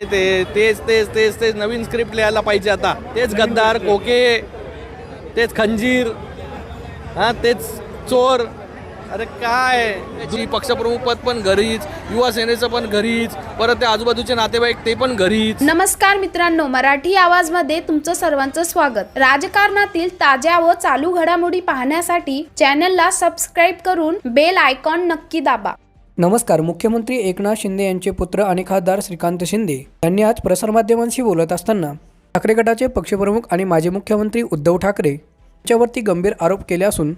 ते तेच तेच तेच तेच नवीन स्क्रिप्ट लिहायला पाहिजे आता. तेच गद्दार कोके तेच खंजीर हा तेच चोर. अरे काय? जी पक्षप्रमुख पद पण घरीच युवा सेनेचं पण घरीच परत ते आजूबाजूचे नातेवाईक ते पण घरीच. नमस्कार मित्रांनो मराठी आवाजमध्ये तुमचं सर्वांचं स्वागत. राजकारणातील ताज्या व चालू घडामोडी पाहण्यासाठी चॅनलला सबस्क्राईब करून बेल आयकॉन नक्की दाबा. नमस्कार मुख्यमंत्री एकनाथ शिंदे यांचे पुत्र आणि खासदार श्रीकांत शिंदे यांनी आज प्रसारमाध्यमांशी बोलत असताना ठाकरे गटाचे पक्षप्रमुख आणि माजी मुख्यमंत्री उद्धव ठाकरे यांच्यावरती गंभीर आरोप केले असून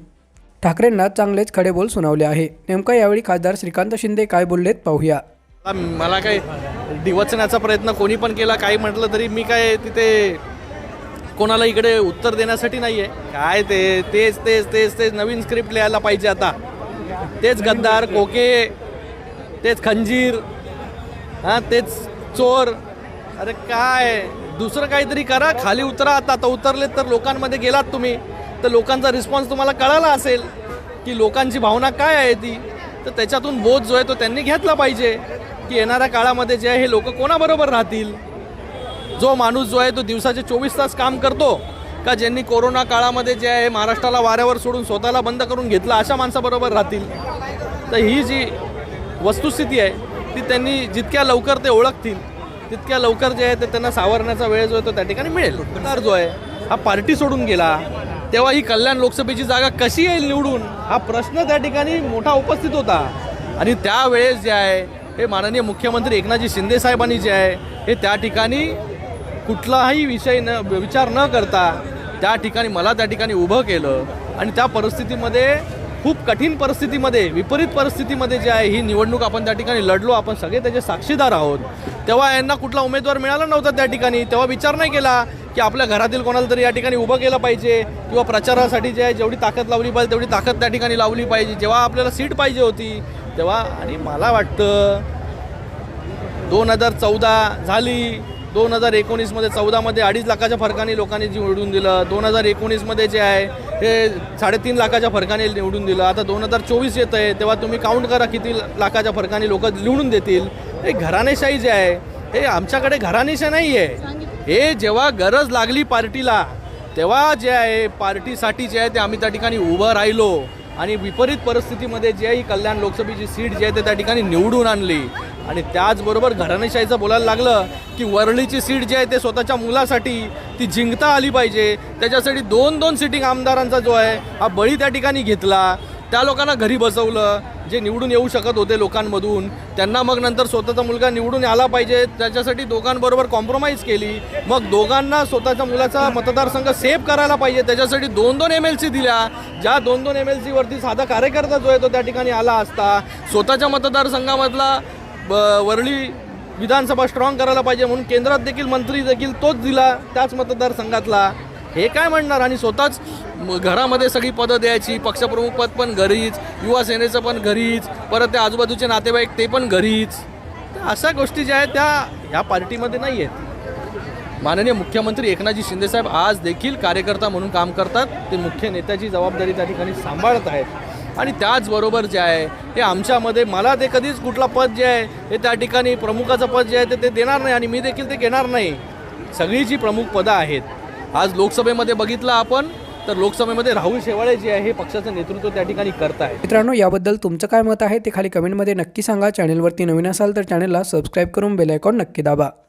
ठाकरेंना चांगलेच खडे बोल सुनावले आहे. नेमका यावेळी खासदार श्रीकांत शिंदे काय बोललेत पाहूया. मला काय डिवचण्याचा प्रयत्न कोणी पण केला काही म्हटलं तरी मी काय तिथे कोणाला इकडे उत्तर देण्यासाठी नाही आहे काय ते तेच तेच तेच तेच नवीन स्क्रिप्ट लिहायला पाहिजे आता. तेच गद्दार कोके तेच खंजीर हां तेच चोर. अरे काय? दुसरं काहीतरी करा. खाली उतरा आता. आता उतरलेत तर लोकांमध्ये गेलात तुम्ही. तर लोकांचा रिस्पॉन्स तुम्हाला कळाला असेल की लोकांची भावना काय आहे ती. तर त्याच्यातून बोध जो आहे तो त्यांनी घेतला पाहिजे की येणाऱ्या काळामध्ये जे आहे हे लोक कोणाबरोबर राहतील? जो माणूस जो आहे तो दिवसाचे चोवीस तास काम करतो का ज्यांनी कोरोना काळामध्ये जे आहे महाराष्ट्राला वाऱ्यावर सोडून स्वतःला बंद करून घेतलं अशा माणसाबरोबर राहतील? तर ही जी वस्तुस्थिती आहे ती त्यांनी जितक्या लवकर ते ओळखतील तितक्या लवकर जे आहे ते त्यांना सावरण्याचा वेळ जो आहे तो त्या ठिकाणी मिळेल. तर जो आहे हा पार्टी सोडून गेला तेव्हा ही कल्याण लोकसभेची जागा कशी येईल निवडून हा प्रश्न त्या ठिकाणी मोठा उपस्थित होता. आणि त्यावेळेस जे आहे हे माननीय मुख्यमंत्री एकनाथजी शिंदे साहेबांनी जे आहे हे त्या ठिकाणी कुठलाही विषय न विचार न करता त्या ठिकाणी मला त्या ठिकाणी उभं केलं. आणि त्या परिस्थितीमध्ये खूप कठीण परिस्थितीमध्ये विपरीत परिस्थितीमध्ये जे आहे ही निवडणूक आपण त्या ठिकाणी लढलो आपण सगळे त्याचे साक्षीदार आहोत. तेव्हा यांना कुठला उमेदवार मिळाला नव्हता त्या ठिकाणी तेव्हा विचार नाही केला की आपल्या घरातील कोणाला तरी या ठिकाणी उभं केलं पाहिजे किंवा प्रचारासाठी जे आहे जेवढी ताकद लावली पाहिजे तेवढी ताकद त्या ठिकाणी लावली पाहिजे. जेव्हा आपल्याला सीट पाहिजे होती तेव्हा आणि मला वाटतं दोन हजार चौदा झाली दोन हजार एकोणीसमध्ये चौदामध्ये अडीच लाखाच्या फरकाने लोकांनी जी निवडून दिलं. दोन हजार एकोणीसमध्ये जे आहे हे साडेतीन लाखाच्या फरकाने निवडून दिलं. आता दोन हजार चोवीस येत आहे तेव्हा तुम्ही काउंट करा किती लाखाच्या फरकाने लोक निवडून देतील. हे घराणेशाही जे आहे हे आमच्याकडे घराणेशाही नाही आहे हे जेव्हा गरज लागली पार्टीला तेव्हा जे आहे पार्टीसाठी जे आहे ते आम्ही त्या ठिकाणी उभं राहिलो. आणि विपरीत परिस्थितीमध्ये जे आहे ही कल्याण लोकसभेची सीट जी आहे ते त्या ठिकाणी निवडून आणली. आणि त्याचबरोबर घराणेशाहीचं बोलायला लागलं की वरळीची सीट जी आहे ते स्वतःच्या मुलासाठी ती जिंकता आली पाहिजे. त्याच्यासाठी दोन दोन सिटिंग आमदारांचा जो आहे हा बळी त्या ठिकाणी घेतला. त्या लोकांना घरी बसवलं जे निवडून येऊ शकत होते लोकांमधून त्यांना मग नंतर स्वतःचा मुलगा निवडून आला पाहिजे. त्याच्यासाठी दोघांबरोबर कॉम्प्रोमाइज केली. मग दोघांना स्वतःच्या मुलाचा मतदारसंघ सेव्ह करायला पाहिजे. त्याच्यासाठी दोन दोन एम एल सी दिल्या. ज्या दोन दोन एम एल सीवरती साधा कार्यकर्ता जो आहे तो त्या ठिकाणी आला असता. स्वतःच्या मतदारसंघामधला ब- वरळी विधानसभा स्ट्रॉंग करायला पाहिजे म्हणून केंद्रात देखील मंत्री देखील तोच दिला त्याच मतदारसंघातला. हे काय म्हणणार? आणि स्वतःच घरामध्ये सगळी पदं द्यायची पक्षप्रमुख पद पण घरीच युवा सेनेचं पण घरीच परत त्या आजूबाजूचे नातेवाईक ते पण घरीच. अशा गोष्टी ज्या आहेत त्या ह्या पार्टीमध्ये नाही आहेत माननीय मुख्यमंत्री एकनाथजी शिंदेसाहेब आज देखील कार्यकर्ता म्हणून काम करतात. ते मुख्य नेत्याची जबाबदारी त्या ठिकाणी सांभाळत आहेत. आणि त्याचबरोबर जे आहे हे आमच्यामध्ये मला ते कधीच कुठला पद जे आहे हे त्या ठिकाणी प्रमुखाचं पद जे आहे ते ते देणार नाही आणि मी देखील ते घेणार नाही. सगळी जी प्रमुख पदं आहेत. आज लोकसभेमध्ये बघितलं आपण तर लोकसभेमध्ये राहुल शेवाळे जे आहे हे पक्षाचं नेतृत्व त्या ठिकाणी करत आहे मित्रांनो याबद्दल तुमचं काय मत आहे ते खाली कमेंटमध्ये नक्की सांगा. चॅनलवरती नवीन असाल तर चॅनलला सबस्क्राईब करून बेल आयकॉन नक्की दाबा.